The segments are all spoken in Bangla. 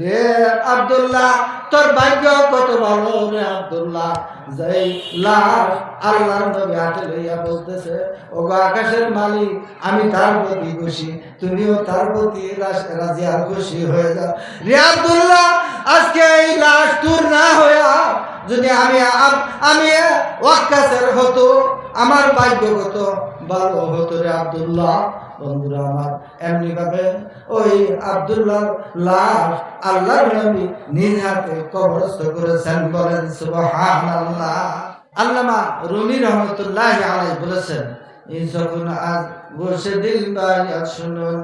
রে আব্দুল্লাহ, তোর ভাগ্য কত ভালো রে আব্দুল্লাহ। যেই আল্লাহর নবী হাতে লইয়া বলতেছে ও আকাশের মালিক, আমি তার প্রতি খুশি, তুমিও তার প্রতি রাজি আর খুশি হয়ে যাও। রে আব্দুল্লাহ, আজকে এই লাশ তোর না হইয়া যদি আমি আমি ওয়াক্কাসের হতো, আমার ভাগ্য কত ভালো হতো রে আব্দুল্লাহ। বন্ধুরা আমার এমনি ভাবে ওই আব্দুল্লাহ লাশ আল্লাহর নবী নিজ হাতে কবরস্থ করেছেন বলেন, সুবহানাল্লাহ। আল্লামা রুমি রহমতুল্লাহ আলাই বলেছেন যখন আজ গোসে দিল বাইয়া শুনুন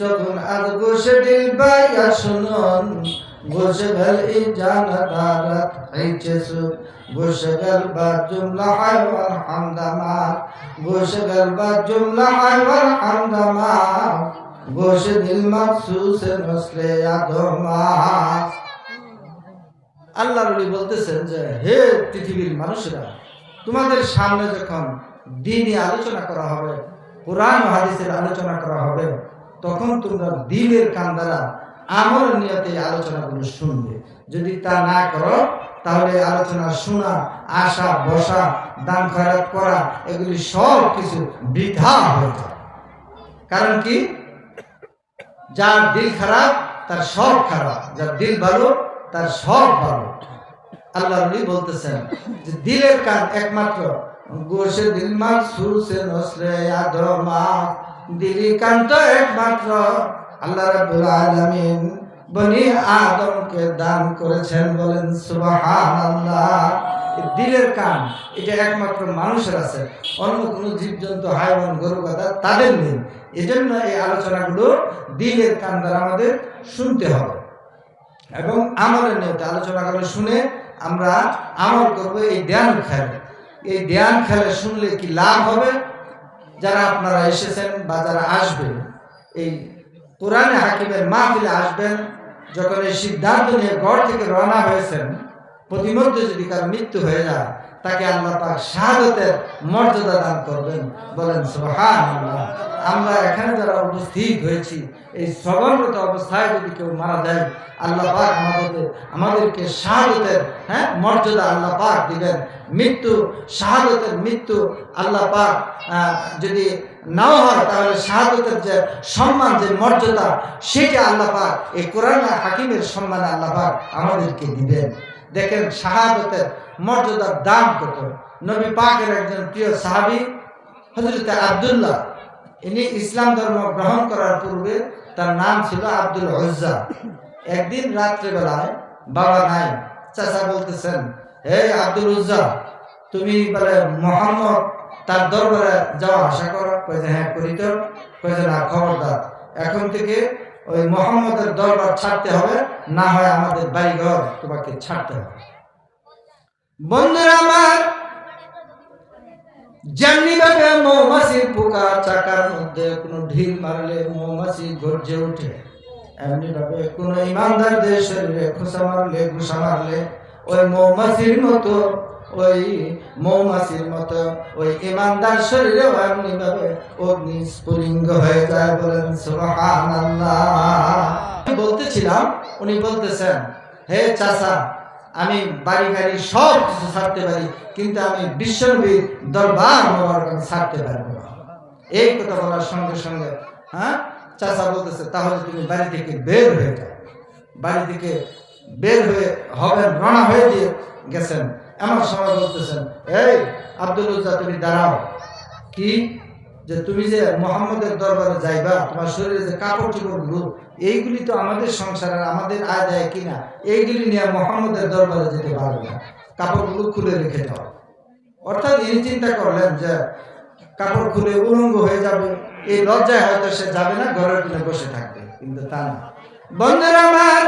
যখন আজ গোসে দিল বাইয়া শুনুন। গোসে গেল এই জানা দারাত গেল বা জুমলা হাইওয়ার হামদামাত। গোসে গেল বা জুমলা হাইওয়ার হামদামাত। গোসে দিল নবী বলতেছেন যে, হে পৃথিবীর মানুষরা, তোমাদের সামনে যখন দিনই আলোচনা করা হবে, কোরআন হাদিসের আলোচনা করা হবে, তখন তোমরা দিনের কান দ্বারা আমল নিয়তে আলোচনাগুলো শুনবে। যদি তা না করো, তাহলে আলোচনা শোনা, আসা, বসা, দান খয়রাত করা, এগুলি সব কিছু বৃথা হয়ে যায় কারণ কি? যার দিল খারাপ, তার সব খারাপ। যার দিল ভালো, তার সব ভালো। আল্লাহ বলতেছেন যে, দিলের কান একমাত্র গোসে দিল মার সুরসে নসলে আদমা দিলি কান তো একমাত্র। আল্লাহ রাব্বুল আলামিন বনি আদমকে দান করেছেন বলেন, সুবহানাল্লাহ। দিলের কান, এটা একমাত্র মানুষের আছে। অন্য কোনো জীবজন্তু, হাইওয়ান, গরু গাদা তাদের নেই। এজন্য এই আলোচনাগুলো দিলের কান দ্বারা আমাদের শুনতে হবে। এবং আমলের নিয়তে, আলোচনাগুলো শুনে আমরা আমল করব এই ধ্যান খেলে। এই ধ্যান খেলে শুনলে কি লাভ হবে? যারা আপনারা এসেছেন বা যারা আসবেন, এই কোরআনে হাকিমের মাহফিলে আসবেন, যখন এই সিদ্ধান্ত নিয়ে ঘর থেকে রওনা হয়েছেন, প্রতিমধ্যে যদি কারও মৃত্যু হয়ে যায় তাকে আল্লাহ পাক শাহাদতের মর্যাদা দান করবেন। বলেন, সুবহানাল্লাহ। আমরা এখানে যারা উপস্থিত হয়েছি, এই শ্রবণরত অবস্থায় যদি কেউ মারা যায়, আল্লাহ পাক আমাদের আমাদেরকে শাহাদতের হ্যাঁ মর্যাদা আল্লাহ পাক দিবেন। মৃত্যু, শাহাদতের মৃত্যু আল্লাহ পাক যদি নাও হয়, তাহলে শাহাদতের যে সম্মান, যে মর্যাদা, সেটা আল্লাহ পাক, এই কোরআন হাকিমের সম্মানে আল্লাহ পাক আমাদেরকে দিবেন। দেখেন শাহাদতের মর্যাদার দাম কত? নবী পাকের একজন প্রিয় সাহাবী হজরত আবদুল্লাহ, ইনি ইসলাম ধর্ম গ্রহণ করার পূর্বে তার নাম ছিল আব্দুল হজ্জা একদিন রাত্রেবেলায়, বাবা নাই, চাচা বলতেছেন, হে আব্দুল উজ্জা তুমি বলে, মোহাম্মদ, তার দরবারে যাওয়া আশা করো। কয়েছে হ্যাঁ করি তো। কয়েছে না, খবরদার, এখন থেকে ওই মোহাম্মদের দরবার ছাড়তে হবে, না হয় আমাদের বাড়িঘর তোমাকে ছাড়তে হবে। বন্ধুরা আমার, যেমনি ভাবে মৌমাছির পোকা চাকার মধ্যে কোনো ঢিল মারলে মৌমাছি গর্জে ওঠে, এমনি ভাবে কোনো ইমানদারদের শরীরে খোসা মারলে, ঘুষা মারলে, ওই মৌমাছির মতো ওই মৌমাছির মতো, ওই ইমানদার শরীরে এমনি ভাবে অগ্নি স্ফুলিঙ্গ হয়ে যায় বলেন, সুবহানাল্লাহ। বলতেছিলাম, উনি বলতেছেন, হে চাচা, আমি বাড়ি গাড়ি সব কিছু ছাড়তে পারি, কিন্তু আমি বিশ্বনবীর দরবার আমি ছাড়তে পারব না। এই কথা বলার সঙ্গে সঙ্গে হ্যাঁ চাচা বলতেছে, তাহলে তুমি বাড়ি থেকে বের হয়ে যাও। বাড়ি থেকে বের হয়ে হবেন, রওনা হয়ে দিয়ে গেছেন। এমন সময় বলতেছেন এই আব্দুল উজ্জা তুমি দাঁড়াও। কি? যে তুমি যে মোহাম্মদের দরবারে যাইবা, তোমার শরীরে যে কাপড় চোপড়গুলো এইগুলি তো আমাদের সংসারের আমাদের আয় দেয় কিনা? এইগুলি নিয়ে মোহাম্মদের দরবারে যেতে পারবে না। কাপড়গুলো খুলে রেখে দাও। অর্থাৎ এই চিন্তা করলেন যে কাপড় খুলে উলঙ্গ হয়ে যাবে। এই লজ্জায় হয়তো সে যাবে না, ঘরের কিনে বসে থাকবে, কিন্তু তা না। বন্ধুরা আমার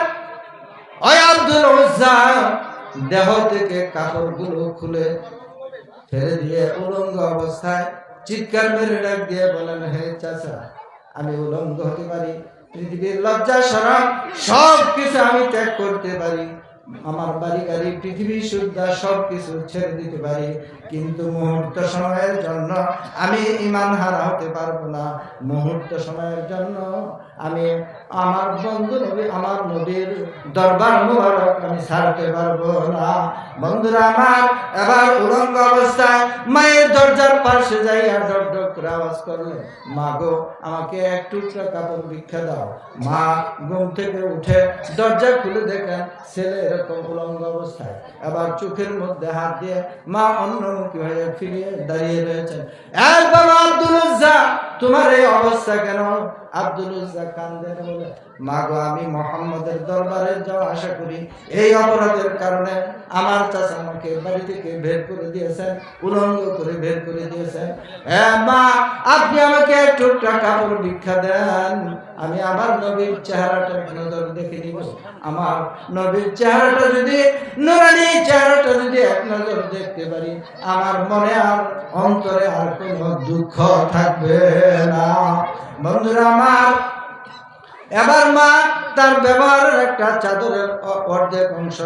দেহ থেকে কাপড়গুলো খুলে ফেলে দিয়ে উলঙ্গ অবস্থায় চিৎকার মেরে ডাক দিয়ে বলেন, হে চাচা, আমি উলঙ্গ হতে পারি, পৃথিবীর লজ্জা সরম সব কিছু আমি ত্যাগ করতে পারি। আমার বাড়ি গাড়ি পৃথিবী সুদ্ধা সব কিছু ছেড়ে দিতে পারি। কিন্তু মুহূর্ত সময়ের জন্য আমি ইমান হারা হতে পারব না। মুহূর্ত সময়ের জন্য আমি আমার বন্ধু নবী, আমার নবীর দরবার মুবারক আমি ছাড়তে পারব না। বন্ধুরা আমার, এবার উলঙ্গ অবস্থায় মায়ের দরজার পাশে যাই আর ডক করে আওয়াজ করলে, মা গো, আমাকে এক টুকরা কাপড় ভিক্ষা দাও। মা ঘুম থেকে উঠে দরজা খুলে দেখেন ছেলে এরকম উলঙ্গ অবস্থায়। এবার চোখের মধ্যে হাত দিয়ে মা অন্যমুখী হয়ে ফিরিয়ে দাঁড়িয়ে রয়েছেন। এক বাবা আব্দুল তোমার এই অবস্থা কেন? আব্দুল কান্দের বলে, মা গো, আমি মোহাম্মদের দরবারে যাওয়া আশা করি। এই অপরাধের কারণে আমার চাচা আমাকে বাড়ি থেকে বের করে দিয়েছেন, উলঙ্গ করে বের করে দিয়েছেন। হ্যাঁ মা, আপনি আমাকে এক টুকরা কাপড় ভিক্ষা দেন। আমি আমার নবীর চেহারাটা নজর দেখে নিব। আমার নবীর চেহারাটা যদি, নুরানি চেহারাটা যদি এক নজর দেখতে পারি, আমার মনে আর অন্তরে আর কোনো দুঃখ থাকবে না। বন্ধুরা আমার, এবার মা তার ব্যবহারের একটা চাদরের অর্ধেক অংশ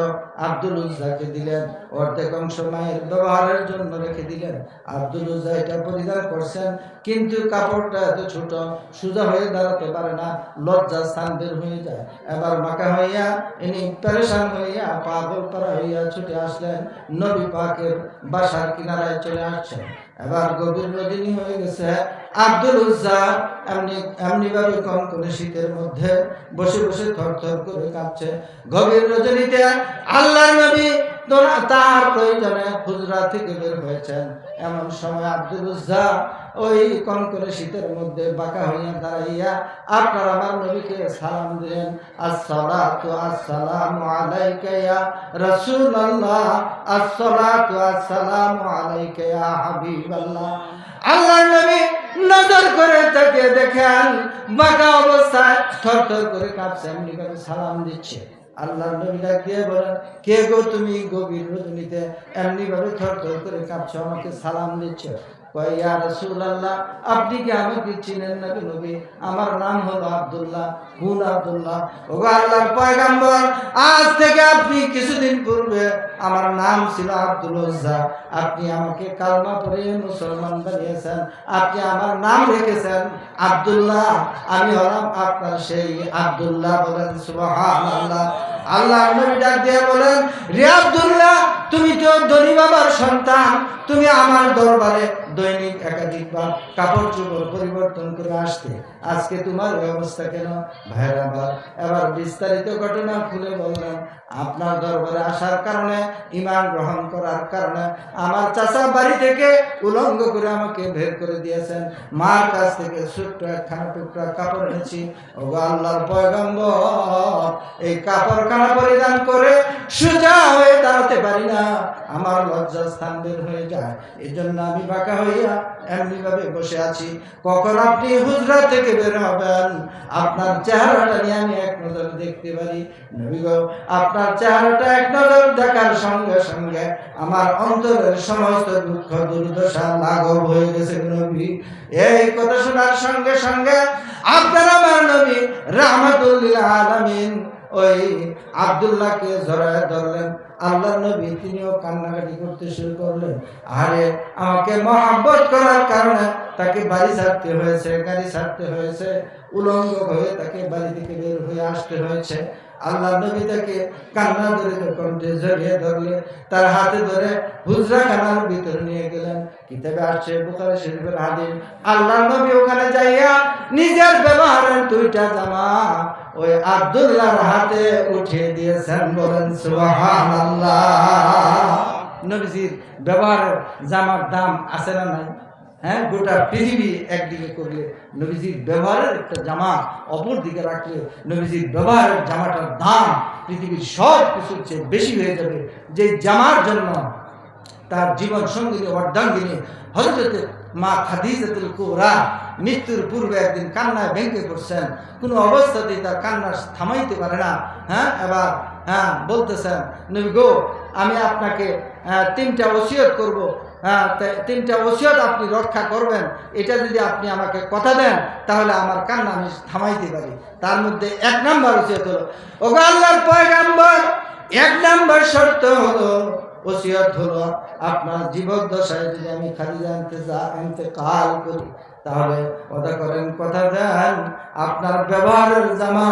আব্দুল উজ্জাকে দিলেন, অর্ধেক অংশ মায়ের ব্যবহারের জন্য রেখে দিলেন। আব্দুল উজ্জা এটা পরিধান করছেন, কিন্তু কাপড়টা এত ছোট, সোজা হয়ে দাঁড়াতে পারে না, লজ্জা স্থান বের হয়ে যায়। এবার মাকা হইয়া, ইনি পেরেশান হইয়া, পাগল পারা হইয়া ছুটে আসলেন, নবী পাকের বাসার কিনারায় চলে আসছেন। এবার গভীর রজনী হয়ে গেছে আব্দুল উজ্জা, এমনি এমনি ভাবে কম করে শীতের মধ্যে বসে বসে থর থর করে কাঁপছে গভীর রজনীতে আল্লাহর নবী তোরা- প্রয়োজনে হুজরা থেকে বের হয়েছেন। এমন সময় আব্দুল উজ্জা ওই কম করে শীতের মধ্যে বাঁকা হইয়া দাঁড়াইয়া, আপনার আমার নবীকে সালাম দিলেন। আসসালাতু আসসালামু আলাইকা ইয়া রাসূলুল্লাহ। আসসালাতু আসসালামু আলাইকা ইয়া হাবিবাল্লাহ। আল্লাহর নবী নজর করে তাকে দেখেন, বাঁকা অবস্থায় থর থর করে কাঁপছে, এমনি করে সালাম দিচ্ছে। আল্লাহ নবী ডাক বলেন, কে গো তুমি গভীর রজনীতে? এমনি ভাবে থর থর করে কাঁপছো, আমাকে সালাম দিচ্ছ। আপনি কি আমাকে চিনেন নবী? আমার নাম হলো আব্দুল্লাহ আব্দুল্লাহ। আল্লাহর পয়গাম্বর, আজ থেকে আপনি কিছুদিন পূর্বে আমার নাম ছিল আব্দুল আপনি আমাকে কালমা পড়ে মুসলমান বানিয়েছেন। আপনি আমার নাম রেখেছেন আব্দুল্লাহ। আমি হলাম আপনার সেই আব্দুল্লাহ বলেন আল্লাহ নবী ডাক দিয়ে বলেন, রে আব্দুল্লাহ, তুমি তো ধনী বাবার সন্তান। তুমি আমার দরবারে দৈনিক একাধিকবার কাপড় চোপড় পরিবর্তন করে আসতে। আজকে তোমার ব্যবস্থা কেন? ভাইরা এবার বিস্তারিত ঘটনা খুলে বললেন আপনার দরবারে আসার কারণে, ইমান গ্রহণ করার কারণে আমার চাচা বাড়ি থেকে উলঙ্গ করে আমাকে বের করে দিয়েছেন। মার কাছ থেকে ছোট্ট একখানা টুকরা কাপড় এনেছি। ও আল্লাহর পয়গম্বর, এই কাপড় খানা পরিধান করে সোজা হয়ে দাঁড়াতে পারি না। আমার লজ্জা স্থান বের হয়ে যায়। এই জন্য আমি বাঁকা হইয়া এমনি ভাবে বসে আছি। কখন আপনি হুজরা থেকে বের হবেন? আপনার চেহারাটা নিয়ে আমি এক নজর দেখতে পারি। নবী গো, আপনার চেহারাটা এক নজর দেখার সঙ্গে সঙ্গে আমার অন্তরের সমস্ত দুঃখ, দুর্দশা লাঘব হয়ে গেছে নবী। এই কথা শোনার সঙ্গে সঙ্গে আপনার আমার নবী রাহমাতুল্লিল আলামিন ওই আব্দুল্লাহকে জড়ায় ধরলেন। আল্লাহ নবী তিনিও কান্নাকাটি করতে শুরু করলেন। আরে, আমাকে মহাব্বত করার কারণে তাকে বাড়ি ছাড়তে হয়েছে, গাড়ি ছাড়তে হয়েছে, উলঙ্গ হয়ে তাকে বাড়ি থেকে বের হয়ে আসতে হয়েছে। আল্লাহ নবী তাকে কান্না ধরে কণ্ঠে জড়িয়ে ধরলে, তার হাতে ধরে হুজরা খানার ভিতরে নিয়ে গেলেন। কিতাবে আসছে বুখারী শরীফের হাদিস, আল্লাহ নবী ওখানে যাইয়া নিজের ব্যবহারের দুইটা জামা ওই আব্দুল্লাহর হাতে উঠিয়ে দিয়েছেন বলেন, সুবহানাল্লাহ। নবীজির ব্যবহারের জামার দাম আছে না নাই? হ্যাঁ গোটা পৃথিবী একদিকে করলে নবীজির ব্যবহারের একটা জামা অপর দিকে রাখলে নবীজির ব্যবহারের জামাটার দাম পৃথিবীর সব কিছুর চেয়ে বেশি হয়ে যাবে। যে জামার জন্য তার জীবন সঙ্গিনী অর্ধাঙ্গিনী হজরতে মা খাদিজাতুল কুবরা মৃত্যুর পূর্বে একদিন কান্নায় ভেঙে পড়ছেন। কোনো অবস্থাতেই তার কান্না থামাইতে পারে না। হ্যাঁ এবার হ্যাঁ বলতেছেন নবী গো আমি আপনাকে আহ, তিনটা ওসিয়ত করব। হ্যাঁ তিনটা ওসিয়ত আপনি রক্ষা করবেন। এটা যদি আপনি আমাকে কথা দেন তাহলে আমার কান্না আমি থামাইতে পারি। তার মধ্যে এক নাম্বার ওসিয়ত হলো ওগো আল্লাহর পয়গাম্বর এক নাম্বার শর্ত হলো ওসিয়ত হলো আপনার জীবদ্দশায় যদি আমি খালি জানতে যা আনতে কাল করি তাহলে কথা করেন, কথা দেন। আপনার ব্যবহারের জামা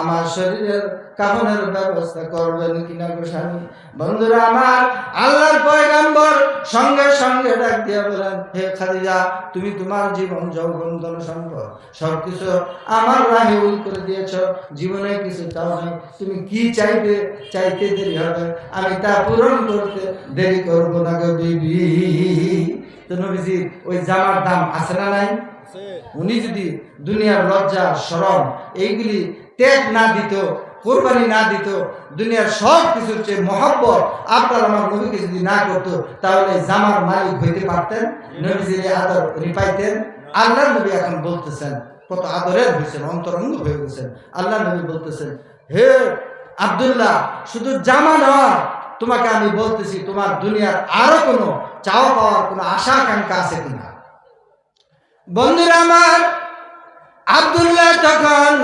আমার শরীরের কাফনের ব্যবস্থা করবেন কিনা গোস্বামী বন্ধুরা আমার আল্লাহর পয়গাম্বর সঙ্গে সঙ্গে ডাক দিয়ে বলেন, হে খাদিজা, তুমি তোমার জীবন যৌবন ধন সম্পদ সবকিছু আমার রাহে উল করে দিয়েছ। জীবনে কিছু চাও নাই। তুমি কি চাইবে? চাইতে দেরি হবে। আমি তা পূরণ করতে দেরি করব না গো বিবি। তো নবীজি ওই জামার দাম আছে না নাই? উনি যদি দুনিয়ার লজ্জা শরম এইগুলি ত্যাগ না দিত কোরবানি না দিত দুনিয়ার সব কিছুর চেয়ে মহব্বত আপনার আমার নবীকে যদি না করতো তাহলে জামার মালিক হইতে পারতেন নবীজির আদর রিপাইতেন পাইতেন আল্লাহ নবী এখন বলতেছেন কত আদরের হয়েছেন অন্তরঙ্গ হয়ে গেছেন। আল্লাহ নবী বলতেছেন হে আব্দুল্লাহ শুধু জামা নয় তোমাকে আমি বলতেছি, তোমার দুনিয়ার আরও কোনো চাওয়া পাওয়ার কোনো আশা আকাঙ্ক্ষা আছে কিনা? বন্ধুরা আমার, আব্দুল্লাহ তখন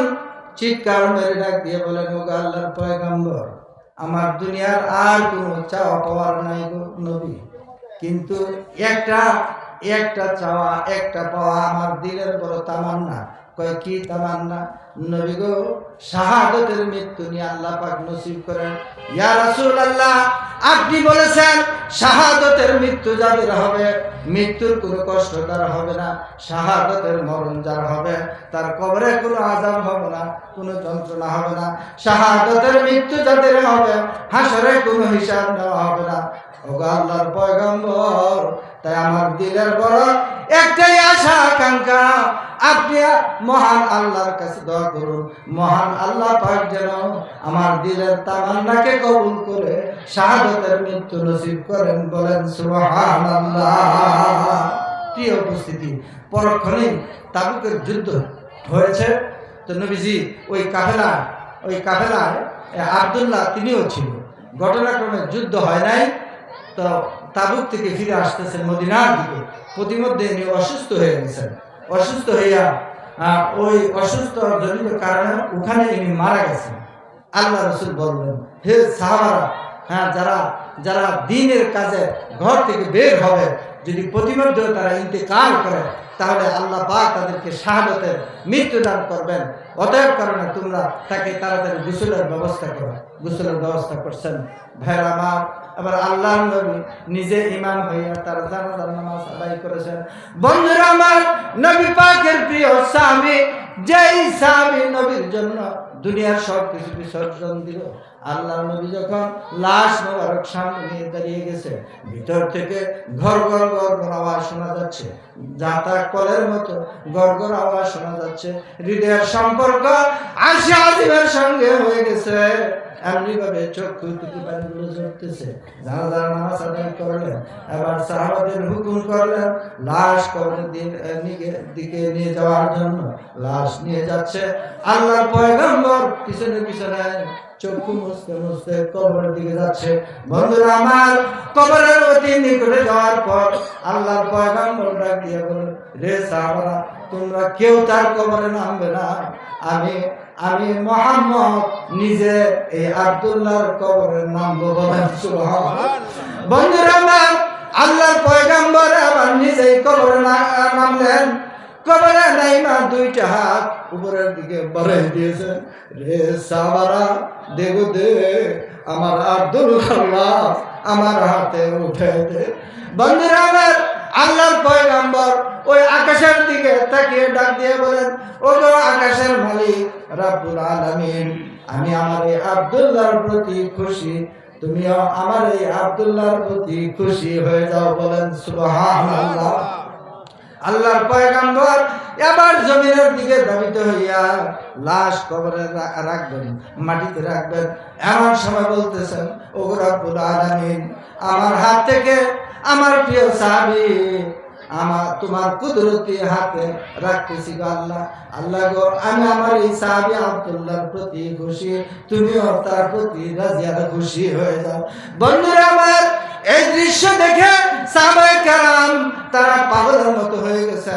চিৎকার মেরে ডাক দিয়ে বলেন ও আল্লাহর পয়গম্বর, আমার দুনিয়ার আর কোনো চাওয়া পাওয়ার নাই নবী। কিন্তু একটা একটা চাওয়া, একটা পাওয়া আমার দিলের বড় তামান্না। কয় কি তামান্না। নবী গো মৃত্যু আল্লাহ নসিব ইয়া রাসূলুল্লাহ, আপনি বলেছেন শাহাদতের মৃত্যু যাদের হবে, মৃত্যুর কোনো কষ্ট তার হবে না, শাহাদতের মরণ যার হবে, তার কবরে কোনো আজাব হবে না, কোনো যন্ত্রণা হবে না। শাহাদতের মৃত্যু যাদের হবে, হাসরে কোনো হিসাব নেওয়া হবে না। ওগো আল্লাহর পয়গম্বর, তাই আমার দিলের বড় একটাই আশা, আকাঙ্ক্ষা, আপনি মহান আল্লাহর কাছে দোয়া করুন। মহান আল্লাহ পাক যেন আমার দিলের তামান্নাকে কবুল করে, শাহাদতের মৃত্যু নসিব করেন বলেন, সুবহানাল্লাহ। প্রিয় উপস্থিতি, পরক্ষণেই তাবুকের যুদ্ধ হয়েছে। তো নবীজি, ওই কাফেলা ওই কাফেলায় আবদুল্লাহ তিনিও ছিল। ঘটনাক্রমে যুদ্ধ হয় নাই, তো তাবুক থেকে ফিরে আসতেছেন মদিনার দিকে। প্রতিমধ্যে ইনি অসুস্থ হয়ে গেছেন। অসুস্থ হইয়া ওই অসুস্থ জনিত কারণে ওখানে ইনি মারা গেছেন। আল্লাহ রসুল বললেন, হে সাহাবারা হ্যাঁ যারা যারা দিনের কাজে ঘর থেকে বের হবে, যদি প্রতিমধ্যে তারা ইন্তেকাল করে, তাহলে আল্লাহ বা তাদেরকে শাহাদতের মৃত্যুদান করবেন। অতএব কারণে তোমরা তাকে তাড়াতাড়ি গোসলের ব্যবস্থা করো। গোসলের ব্যবস্থা করছেন। ভাইরা আমার আবার আল্লাহ নবী নিজে ইমাম হইয়া তার জানাজার নামাজ আদায় করেছেন। বন্ধুরা আমার, নবী পাকের প্রিয় স্বামী, যেই স্বামী নবীর জন্য দুনিয়ার সব কিছু বিসর্জন দিল। আল্লাহ নবী যখন লাশ মোবারক সামনে নিয়ে দাঁড়িয়ে গেছে, ভিতর থেকে ঘর ঘর ঘর ঘর আওয়াজ শোনা যাচ্ছে। যাতা কলের মতো ঘর ঘর আওয়াজ শোনা যাচ্ছে। হৃদয়ের সম্পর্ক আশা আজিমের সঙ্গে হয়ে গেছে। এমনি ভাবে চক্ষু পানিগুলো ঝরতেছে যারা নামাজ আদায় করলেন, এবার সাহাবাদের হুকুম করলেন, লাশ কবরের দিকে- নিয়ে যাওয়ার জন্য লাশ নিয়ে যাচ্ছে। আল্লাহর পয়গম্বর পিছনে পিছনে চক্ষু মুছতে মুছতে কবরের দিকে যাচ্ছে। বন্ধুরা আমার, কবরের অতি নিকটে যাওয়ার পর আল্লাহর পয়গম্বর ডাক দিয়ে বলে রে সাহাবারা, তোমরা কেউ তার কবরে নামবে না। আমি আমি মোহাম্মদ নিজে এই আব্দুল্লাহর কবরের সুবহানাল্লাহ। বন্ধুরা আমার আল্লাহর পয়গম্বর আবার নিজেই কবরে নামলেন। কবরে নাইমা দুইটা হাত উপরের দিকে বাড়াই দিয়েছেন। রে সাবারা, দেখো দে, আমার আব্দুল্লাহ, আমার হাতে উঠে দে। বন্ধুরা আল্লাহর পয়গাম্বর ওই আকাশের দিকে তাকিয়ে ডাক দিয়ে বলেন, ও গো আকাশের মালিক, রাব্বুল আলামিন, আমি আমার এই আব্দুল্লাহর প্রতি খুশি। তুমিও আমার এই আব্দুল্লাহর প্রতি খুশি হয়ে যাও। বলেন, সুবহানাল্লাহ। আল্লাহর পয়গাম্বর এবার জমিনের দিকে দাবিত হইয়া লাশ কবরে রাখবেন, মাটিতে রাখবেন। এমন সময় বলতেছেন, ও রব্বুল আলামিন, আমার হাত থেকে আমার প্রিয় সাবি আমার তোমার কুদরতি হাতে রাখতেছি গো আল্লাহ। আল্লাহ গো, আমি আমার এই সাহাবি আবদুল্লাহর প্রতি খুশি, তুমিও তার প্রতি রাজিয়ার খুশি হয়ে যাও। বন্ধুরা আমার, এই দৃশ্য দেখে সাহাবায়ে কারাম তারা পাগলের মতো হয়ে গেছে।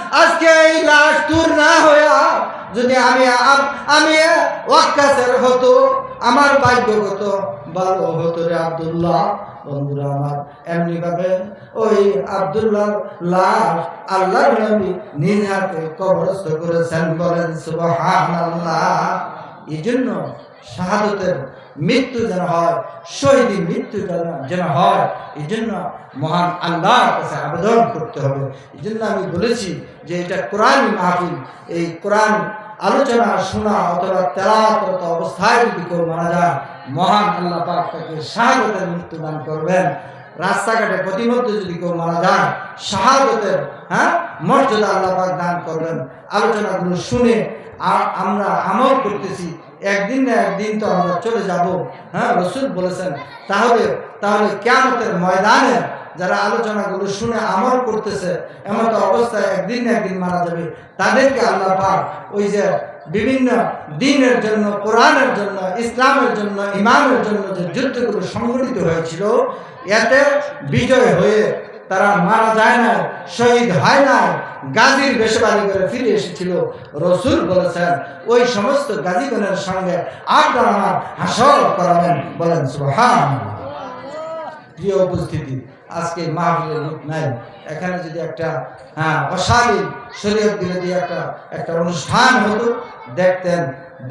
আজকে এই লাশ দূর না হইয়া যদি আমি আমি ওয়াক্কাসের হতো, আমার ভাগ্যগত ভালো হতো রে আব্দুল্লাহ। বন্ধুরা আমার এমনি ভাবে ওই আব্দুল্লাহ লাশ আল্লাহ নবী নিজ কবরস্থ করেছেন বলেন, সুবহানাল্লাহ। এই জন্য শাহাদতের মৃত্যু যেন হয় শহীদি মৃত্যু যেন হয় এই জন্য মহান আল্লাহর কাছে আবেদন করতে হবে। এই জন্য আমি বলেছি যে এটা কোরআন মাহফিল। এই কোরআন আলোচনা, শোনা অথবা তেলাওয়াত অবস্থায় যদি কেউ মারা যায়, মহান আল্লাহ পাক তাকে শাহাদতের মৃত্যু দান করবেন। রাস্তাঘাটে প্রতিমধ্যে যদি কেউ মারা যায়, শাহাদতের হ্যাঁ? মর্যাদা আল্লাহ দান করবেন। আলোচনাগুলো শুনে আমরা আমল করতেছি। একদিন না একদিন তো আমরা চলে যাব। হ্যাঁ রসুল বলেছেন, তাহলে তাহলে কেমতের ময়দানে যারা আলোচনাগুলো শুনে আমল করতেছে এমন তো অবস্থায় একদিন না একদিন মারা যাবে। তাদেরকে আল্লাহ পাক ওই যে বিভিন্ন দিনের জন্য, কোরআনের জন্য, ইসলামের জন্য ইমানের জন্য যে যুদ্ধগুলো সংগঠিত হয়েছিল, এতে বিজয় হয়ে তারা মারা যায় না শহীদ হয় না গাজীর বেশবাড়ি করে ফিরে এসেছিল। রসুল বলেছেন, ওই সমস্ত গাজীগণের সঙ্গে আপনার আমার হাসল করাবেন। বলেন সুহান প্রিয় উপস্থিতি, আজকে মাহফিলের লোক নাই। এখানে যদি একটা হ্যাঁ অশালীন শরীয়ত বিরোধী একটা একটা অনুষ্ঠান হতো, দেখতেন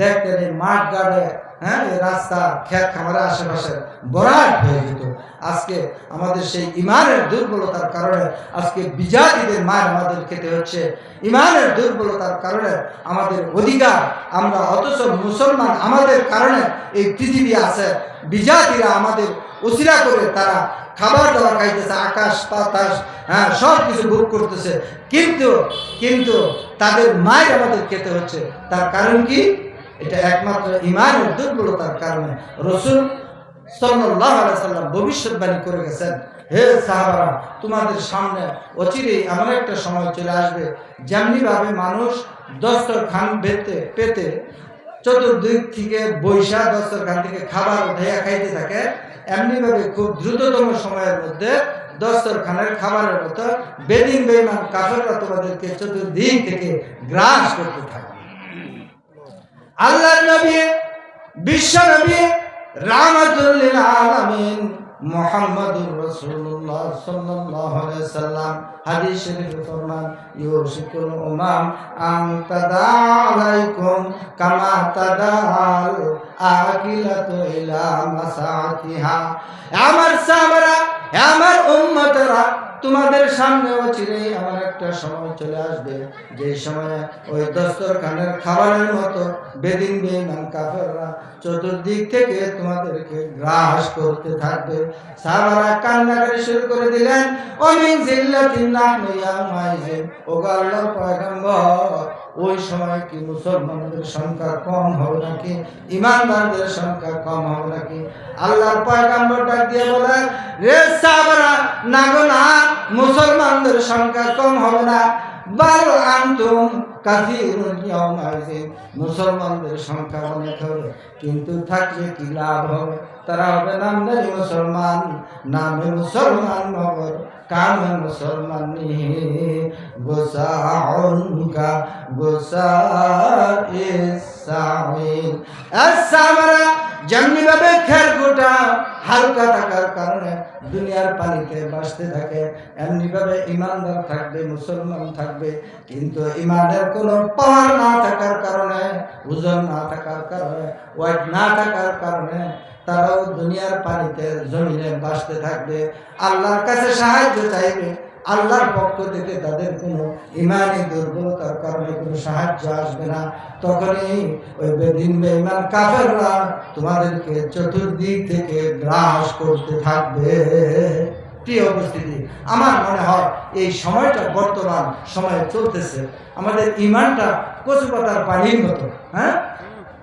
দেখতেন এই মাঠ গার্ডে হ্যাঁ? রাস্তা খেত খামারের আশেপাশে বরাট হয়ে যেত। আজকে আমাদের সেই ইমানের দুর্বলতার কারণে আজকে বিজাতিদের মার আমাদের খেতে হচ্ছে। ইমানের দুর্বলতার কারণে আমাদের অধিকার, আমরা অথচ মুসলমান আমাদের কারণে এই পৃথিবী আছে। বিজাতিরা আমাদের উসিলা করে তারা খাবার দাবার খাইতেছে, আকাশ, বাতাস হ্যাঁ সব কিছু ভোগ করতেছে। কিন্তু কিন্তু তাদের মায়ের আমাদের খেতে হচ্ছে। তার কারণ কি? এটা একমাত্র ইমানের দুর্বলতার কারণে। রসুল সাল্লাহ সাল্লাম ভবিষ্যৎবাণী করে গেছেন, হে সাহাবারা, তোমাদের সামনে অচিরেই এমন একটা সময় চলে আসবে, যেমনিভাবে মানুষ দস্তরখান পেতে পেতে চতুর্দিক থেকে বৈশা দস্তরখান থেকে খাবার উঠাইয়া খাইতে থাকে, এমনিভাবে খুব দ্রুততম সময়ের মধ্যে দস্তরখানের খাবারের মতো বেদিন বেইমান কাফেররা তোমাদেরকে চতুর্দিক থেকে গ্রাস করতে থাকে। আল্লাহর নবী, বিশ্ব নবী রাহমাতুল্লিল আলামিন মুহাম্মাদুর রাসূলুল্লাহ সাল্লাল্লাহু আলাইহি সাল্লাম। হাদিস শরীফে ফরমান ইউশিকুল উমাম আন তাদা আলাইকুম কামা তাদাল আকিলাতু ইলা মাসাতিহা। আমার সাহাবারা, আমার উম্মতরা তোমাদের সামনে অচিরেই আমার একটা সময় চলে আসবে। যে সময়ে ওই দস্তরখানের খাবারের মতো বেদিন বেইমান কাফেররা চতুর্দিক থেকে তোমাদেরকে গ্রাস করতে থাকবে। সাহাবারা কান্নাকারি শুরু করে দিলেন, অমিন জিল্লাতিন মাইজিন। ও আল্লাহর পয়গম্বর, ওই সময় কি মুসলমানদের সংখ্যা কম হবে নাকি? ইমানদারদের সংখ্যা কম হবে নাকি? আল্লাহর পয়গম্বর ডাক দিয়ে বলেন, রে সাহাবারা না মুসলমানদের সংখ্যা কম হবে না। বাল আনতুম মুসলমানদের সংখ্যা অনেক হবে, কিন্তু থাকলে কি লাভ হবে? তারা হবে নামদারি মুসলমান, নামে মুসলমান মগর কামে মুসলমান গোসাউনকা গোসা ইসামিন আসামারা যেমনি ভাবে হালকা থাকার কারণে দুনিয়ার পানিতে বাঁচতে থাকে। এমনি ভাবে ইমানদার থাকবে, মুসলমান থাকবে, কিন্তু ইমানের কোনো পাওয়ার না থাকার কারণে, ওজন না থাকার কারণে, ওয়েট না থাকার কারণে তারাও দুনিয়ার পানিতে জমিনে বাঁচতে থাকবে। আল্লাহর কাছে সাহায্য চাইবে আল্লাহর পক্ষ থেকে তাদের কোনো ইমানি দুর্বলতার কারণে কোনো সাহায্য আসবে না। তখনই ওই বেদিন বেঈমান কাফেররা তোমাদেরকে চতুর্দিক থেকে গ্রাস করতে থাকবে। আমার মনে হয় এই সময়টা বর্তমান সময়ে চলতেছে। আমাদের ইমানটা কচু পাতার পানির মতো হ্যাঁ?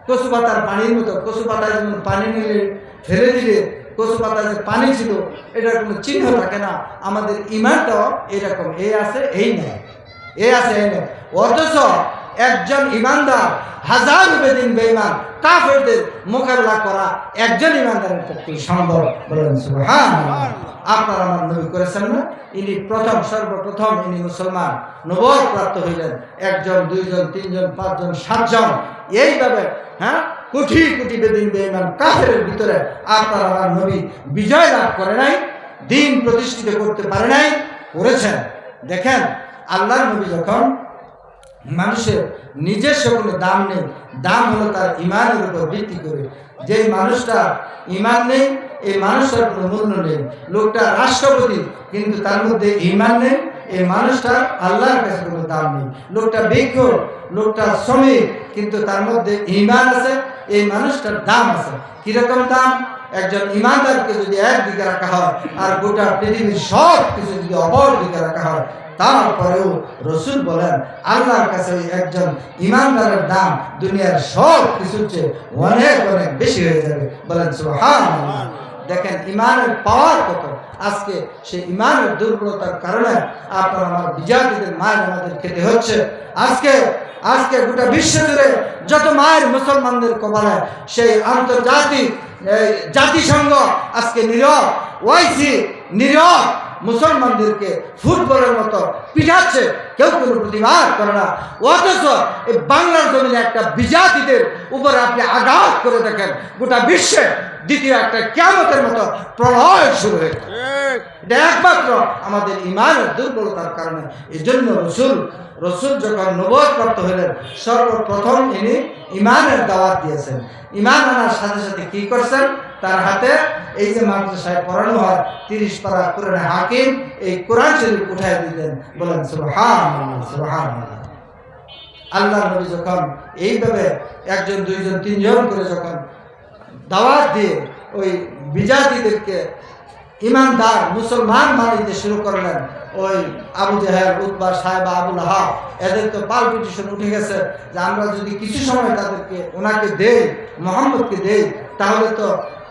কচু পাতার পানির মতো, কচু পাতায় যেমন পানি নিলে, ফেলে দিলে কচু পাতায় যে পানি ছিল, এটার কোনো চিহ্ন থাকে না। আমাদের ইমানটাও এরকম এই আছে, এই নেই। এ আছে, এই নেই। অথচ একজন ইমানদার, হাজার বেদিন বেইমান কাফেরদের মোকাবেলা করা একজন ইমানদারের পক্ষে সম্ভব বলেন হ্যাঁ আপনারা আমার নবী করেছেন না? ইনি প্রথম, সর্বপ্রথম ইনি মুসলমান। নবদ প্রাপ্ত হইলেন একজন, দুইজন, তিনজন, পাঁচজন, সাতজন। এইভাবে হ্যাঁ? কোটি কোটি বেদিন বেইমান কাফের ভিতরে আপনার আমার নবী বিজয় লাভ করে নাই, দিন প্রতিষ্ঠিত করতে পারে নাই, করেছেন। দেখেন, আল্লাহর নবী যখন মানুষের নিজস্ব কোনো দাম নেই, দাম হলো তার ইমানের উপর ভিত্তি করে। যে মানুষটা ইমান নেই, এই মানুষটার কোনো মূল্য নেই। লোকটা রাষ্ট্রপতি, কিন্তু তার মধ্যে ইমান নেই, এই মানুষটার আল্লাহর কাছে কোনো দাম নেই। লোকটা বিজ্ঞ লোকটা শ্রমিক, কিন্তু তার মধ্যে ইমান আছে এই মানুষটার দাম আছে। কীরকম দাম? একজন ইমানদারকে যদি একদিকে রাখা হয়, আর গোটা পৃথিবীর সব কিছু যদি অপর দিকে রাখা হয়, তারপরেও রসুল বলেন, আল্লাহর কাছে ওই একজন ইমানদারের দাম দুনিয়ার সব কিছুর চেয়ে অনেক অনেক বেশি হয়ে যাবে। বলেন দেখেন, ইমানের পাওয়ার কত? আজকে সেই ইমানের দুর্বলতার কারণে আপনার আমার বিজাতিদের মায়ের আমাদের খেতে হচ্ছে। আজকে আজকে গোটা বিশ্ব জুড়ে যত মায়ের মুসলমানদের কপালে, সেই আন্তর্জাতিক জাতিসংঘ আজকে নীরব, ওয়াইসি নীরব। মুসলমানদেরকে ফুটবলের মতো পিঠাচ্ছে কেউ কোনো প্রতিবাদ করে না। অথচ এই বাংলার জমিনে একটা বিজাতিদের উপরে আপনি আঘাত করে দেখেন গোটা বিশ্বে দ্বিতীয় একটা কেমতের মতো প্রলয় শুরু হয়ে। এটা একমাত্র আমাদের ইমানের দুর্বলতার কারণে। এই জন্য রসুল রসুল যখন নবদ প্রাপ্ত হলেন সর্বপ্রথম ইনি ইমানের দাওয়াত দিয়েছেন। ইমান আনার সাথে সাথে কি করছেন? তার হাতে এই যে মাদ্রাসায় পড়ানো হয়, তিরিশ পারা কোরআন হাকিম, এই কোরআন শরীফ উঠাই দিলেন বলেন আল্লাহ নবী যখন এইভাবে একজন, দুইজন, তিনজন করে যখন দাওয়াত দিয়ে ওই বিজাতিদেরকে ইমানদার মুসলমান মানিতে শুরু করলেন ওই আবু জাহের উদ্বা সাহেব, আবুল হা এদের তো পালপিটিশন উঠে গেছে যে আমরা যদি কিছু সময় তাদেরকে, ওনাকে দেই, মোহাম্মদকে দেই, তাহলে তো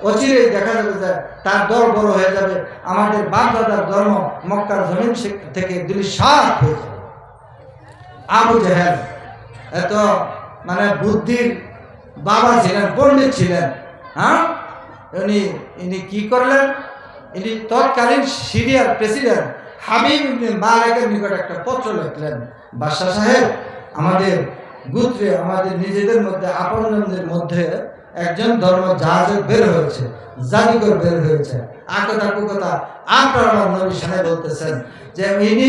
অচিরেই দেখা যাবে যে তার দল বড় হয়ে যাবে। আমাদের বাপদাদার ধর্ম মক্কার জমিন থেকে দুলিশাত হয়ে যাবে। আবু জাহেল, এত মানে বুদ্ধির বাবা ছিলেন, পণ্ডিত ছিলেন হ্যাঁ? উনি ইনি কি করলেন? ইনি তৎকালীন সিরিয়ার প্রেসিডেন্ট। হাবিব ইবনে মালিকের নিকট একটা পত্র লিখলেন, বাদশাহ সাহেব, আমাদের গুত্রে, আমাদের নিজেদের মধ্যে, আপনজনদের মধ্যে একজন ধর্ম জাহাজ বের হয়েছে জাদুঘর বের হয়েছে। আকতা কুকতা, আপনার নবী সাহেব বলতেছেন যে ইনি